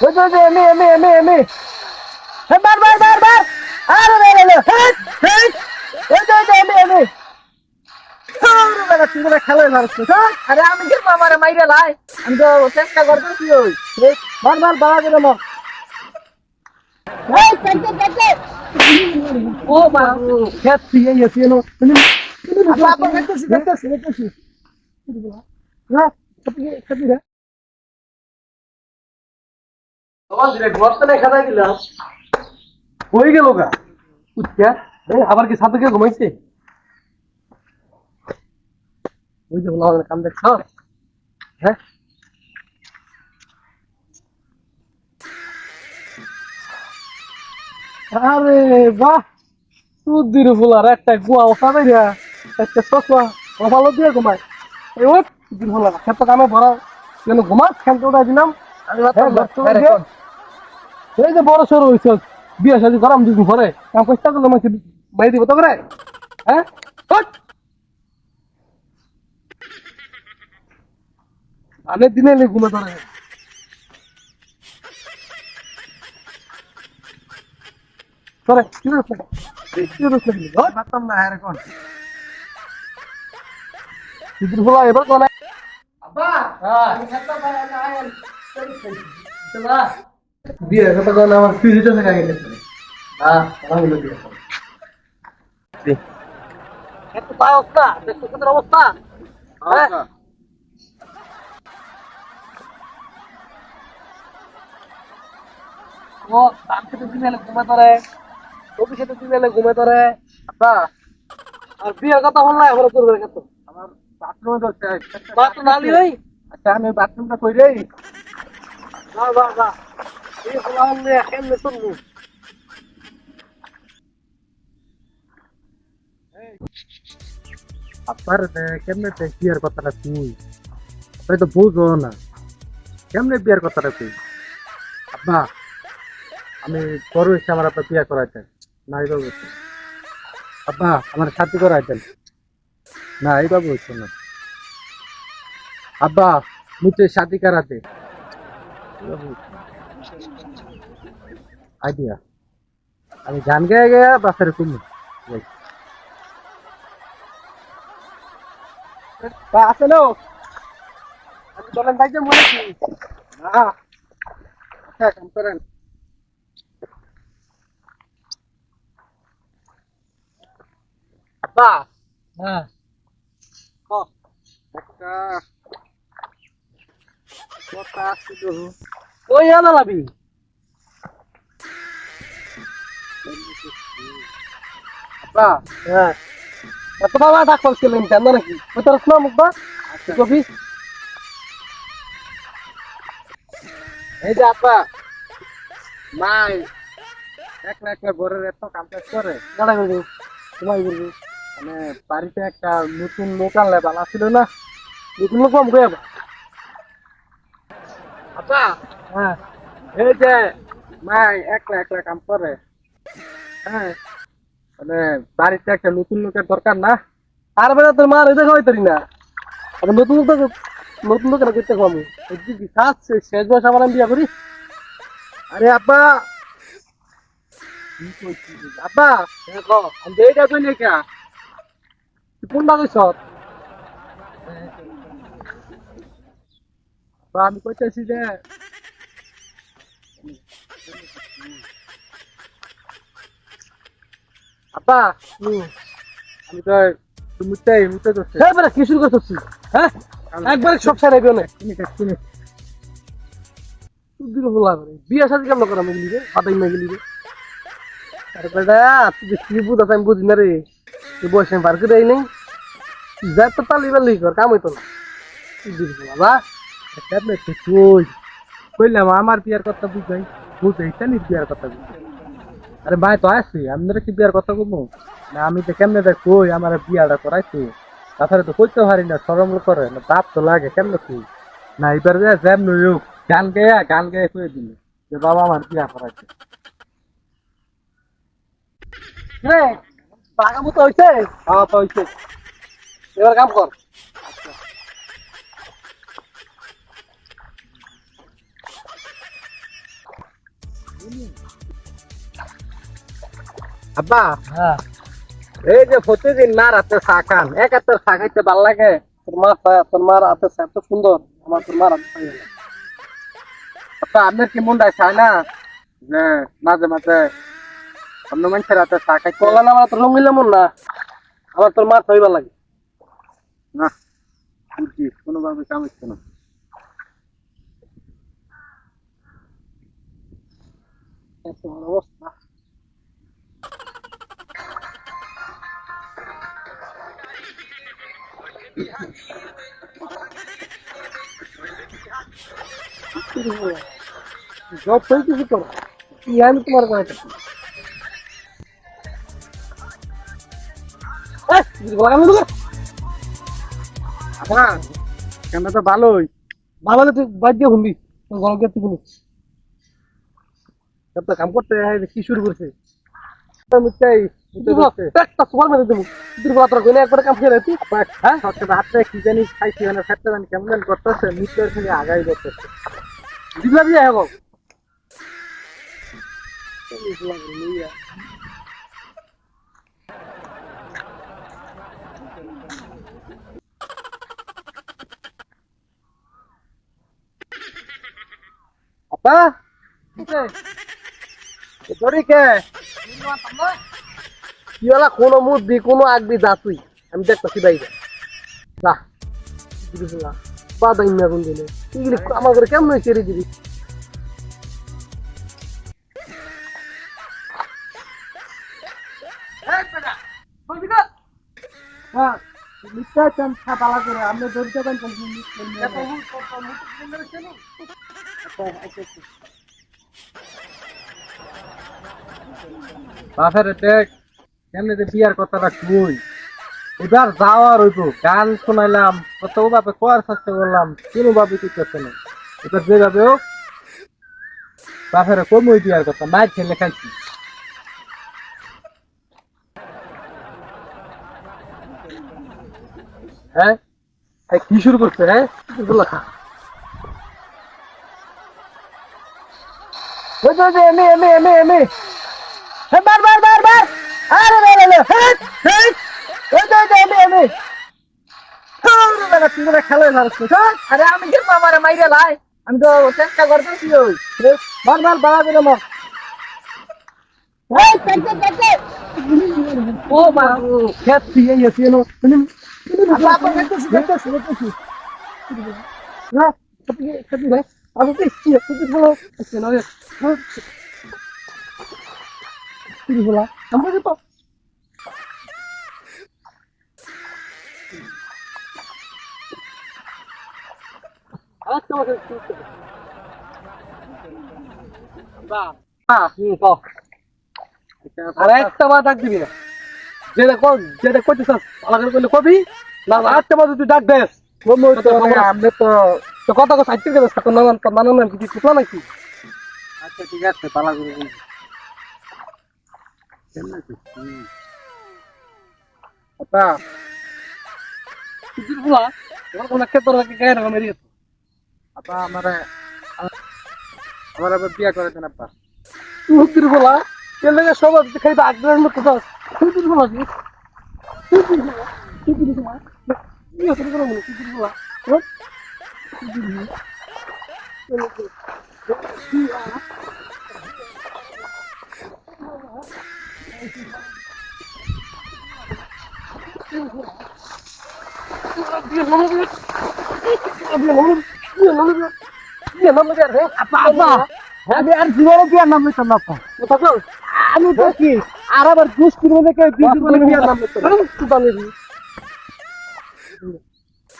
ওই ওই যে এমনি এমনি এমনি এমনি বার বার বার বার আরে রে রে হেট হেট ওই ওই যে এমনি এমনি খেলাই মারছিস হ্যাঁ? আরে আমি কি মামারে মাইরে লাই আমি তো চেষ্টা করতেছি ওই বার বার বাড়া করে মার। কাটতে ও বাবু খেত তুই এসে নো। আপা হ্যাঁ রে তোমার দিলে ঘরতে না। খাতায় দিলাম হয়ে গেল গা? উচ্চা আবার কি সাথে কে ঘুমাইছে? ওই যে বলা কাম দেখছ? হ্যাঁ? আরে বাহ! সুদির ফুলার একটা গুয়া ওসাবে রে। একটা সসা ভালো দিয়ে ঘুমায়। এই সুদির ফুলার। খেত কামে ভরা কেন ঘুমাস খেলতে উঠাই দিলাম। আমি মাত্র হ্যাঁ, ব্যস্ত হ্যাঁ, হয়ে এই যে বড় সড়ো হয়েছে বিয়ে শাদি করাম দুদিন পরে কাম চেষ্টা করলে মাসে বাড়ি দিব তো করে হ্যাঁ। আরে দিনে এলে ঘুমে ধরে করে কি রস লাগে কি রস লাগে না হ্যাঁ এখন এবার কোন আব্বা হ্যাঁ আমি খেতে না আয় চলা বিয়ে কথা কোন আমার ফিজিটা থেকে আগে গেছে। হ্যাঁ আমি দিয়ে। অবস্থা। অবস্থা হ্যাঁ ধান খেতে দিন ঘুমে ধরে। কবি খেতে দিন এলে ঘুমে ধরে। আব্বা আর বিয়ের কথা বললা এবার করবে কত আমার বাথরুমে তো বাত নালি ওই আচ্ছা আমি বাথরুমটা কই রে। বাহ বাহ বাহ আপনার কেমনে বিয়ের কথাটা তুই? তুই তো বুঝো না। কেমনে বিয়ের কথাটা তুই? আব্বা, আমি বড় এসে আমার আপনার বিয়ে করাইতেন না এইভাবে হচ্ছে আব্বা, আমার সাথে করাইতেন না এইভাবে হচ্ছে না। আব্বা মুঝে শাদি করাতে। আইডিয়া আমি গান গেয়ে গেয়া বাসের কুমি বা আছে নো আমি চলেন বাইকে মনে কি না আচ্ছা কাম করেন আব্বা হ্যাঁ ক একটা কথা ছিল ওই আনা লাবি হ্যাঁ। বাবা ডাক কেন নাকি? ওই তোর শোনা মুখ কবি। এই যে মাই ঘরের এত কাম কাজ করে। গাড়া করবি তোমায় করবি মানে বাড়িতে একটা নতুন লোক আনলে ভালো ছিল না? নতুন লোক কম আব্বা হ্যাঁ। এই যে মাই একলা একলা কাম করে। হ্যাঁ। মানে বাড়িতে একটা নতুন লোকের দরকার না। আর বেলা তোর মা রেজা খাওয়াই তারি না। নতুন লোক নতুন লোকের করতে খাওয়াবো? কি? শেষ বয়স আমার আমি বিয়া করি। আরে আব্বা! আব্বা! দেখো আমি এইটা কই তুই কোনটা কইছ? আমি কইতেছি যে আমি তো হ্যাঁ কি শুরু করছিস? হ্যাঁ? একবারে সব সারাই না। তুই বলা করে বিয়া শাদি কেমন করা আরে বেটা তুই যে কি বুঝ আমি বুঝি না রে। তুই বসে বার করে দেয় নাই। যা তো পালি পালি কর কাম হইতো না। তুই দিবি বাবা। কেমনে তুই। কইলাম আমার বিয়ার কথা বুঝাই বুঝাই জানি বিয়ার কথা বুঝাই। আরে ভাই তো আসছি আপনারা কি বিয়ার কথা বলব না আমি তো কেমনে দেখ কই আমার বিয়াটা করাইছি। তাছাড়া তো কইতে পারি না সরম করে। না তাপ তো লাগে কেমনে তুই না এবার যে যেমন হোক গান গেয়া গান গেয়ে কয়ে দিল যে বাবা আমার বিয়া করাইছে। রে হইছে? তো হইছে। এবার কাম কর। আব্বা হ্যাঁ। এই যে প্রতিদিন না রাতে চা খান এক হাতে চা খাইতে ভালো লাগে তোর মা তোর মার হাতে ছায়া এত সুন্দর আমার তোর মার হাতে। আব্বা আপনার কি মনটা চায় না? যে মাঝে মাঝে। অন্য মানুষের হাতে চা খাইতে কলা না আমার তোর রঙিলা মন না আমার তোর মার ছাইবার লাগে। না বুঝছি কোনোভাবে কাম হচ্ছে না। অবস্থা। জব তুই কিছু কর কি আমি তোমার কথা আব্বা তো ভালোই বাবালে তুই বাদ দিয়ে শুনবি তোর গরম কে তুই শুনিস একটা কাম করতে কি শুরু করছে চাই একটা সুপার মেরে দেবো। তুই কথা কইলে একবার কাম করে তুই। হ্যাঁ? সবচেয়ে হাতে কি জানি খাইছি মানে খাইতে জানি কেমন জানি করতেছে নিচের থেকে আগাই করতেছে। দিবলা দিয়ে আয় গো আপা কে কি? হলা কোনো মুদি কোনো আগবি যা তুই আমি দেখতেছি বাইরে যা দিবলা বাদাই না কোন দিনে এগুলি আমার করে কেমন হয়েছে রে দিদি হ্যাঁ নিশ্চয় চান পালা করে আপনি ধরতে পারেন বাপের দেখ কেমনে যে বিয়ার কথাটা শুই এবার যাওয়ার হইতো গান শোনাইলাম কত ভাবে কোয়ার চেষ্টা করলাম কোনো ভাবে করতেছে না। এবার যেভাবে হোক বাপের কমই বিয়ার কথা মাই ছেলে খাইছি। হ্যাঁ? কি শুরু করছে হ্যাঁ? খা। ওই যে, ওই যে, বার, বার, বার, বার। আরে রে, রে, হেট, হেট। ওই এমনি। ধুর, বেটা, তুই বেটা খেলাই না, ধুর। আরে আমি কি আমারে মাইরে লাই আমি তো চেষ্টা করতেছি ওই মার মার বাড়া করে মার। ও মা খেত দিয়ে গেছি এনো তুমি আপা আপা কাটতেছি কাটতেছি কাটতেছি হ্যাঁ কাটতে কাটতে ভাই আমি তো কি কি বলো কেন রে কি বলা আমরা তো আরেকটা মাসে ক আর একটা বার ডাক দিবি না যেটা যেটা করছিস আলাদা করলে কবি না আরেকটা বার তুই ডাক দেস আপনি তো তো কথা কথা সাইড থেকে নাম কি নাকি আচ্ছা ঠিক আছে পালা করে বলছি আপা তুই বলা তোর কোন ক্ষেত্র নাকি গায়ে না মেরিয়ে আপা আমারে আমার আবার বিয়া করে দেন আপা তুই বলা কে লাগে সবার খাইতে আগ্রহ লোক কথা তুই বলা কি তুই বলা তুই বলা কি হচ্ছে কোনো মনে তুই বলা আমি তো কি আর আবার দুষ্কৃতি মনে করে বিয়ে বিয়ার নাম